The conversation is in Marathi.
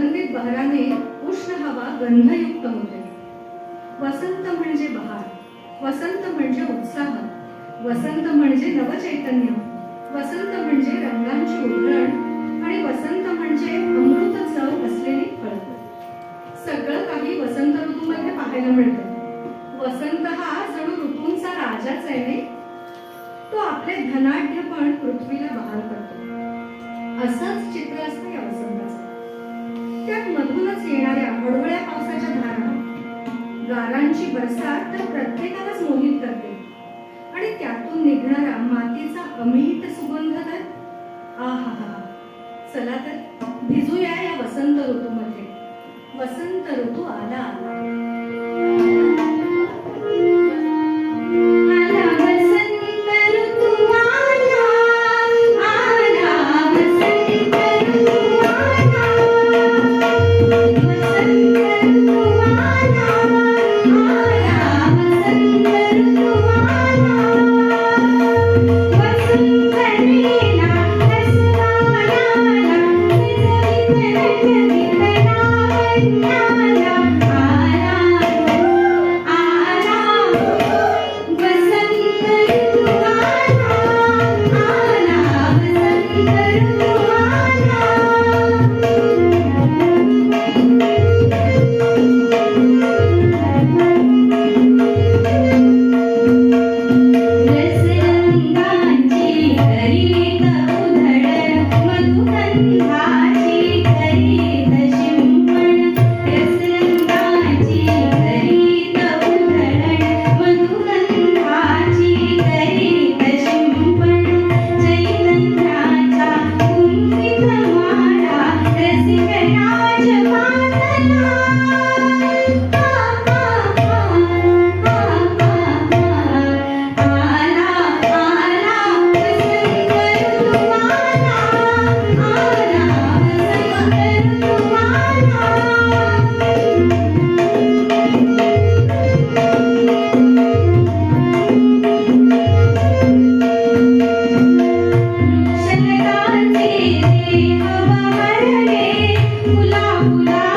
सुगंधित बहराने उष्ण हवा गंधयुक्त होते. वसंत म्हणजे बहार वसंत म्हणजे उत्साह वसंत म्हणजे नवचैतन्य वसंत म्हणजे रंगांची उधळण आणि वसंत म्हणजे अमृत चव असलेली फळ. सगळं काही वसंत ऋतूमध्ये पाहायला मिळतं. वसंत हा जणू ऋतूंचा राजाच आहे नाही? तो आपले धनाढ्यपण पृथ्वीला बहार करतो. असंच चित्र असतं या वसंताचं. त्यात मधूनच येणाऱ्या हळवळ्या पावसाच्या धारा. गारांची बरसात तर प्रत्येकालाच मोहित करते. आणि त्यातून निघणारा मातीचा अमित सुगंध तर आहा चला तर भिजूया या वसंत ऋतूमध्ये. वसंत ऋतू आला आला. Thank you. फुला फुला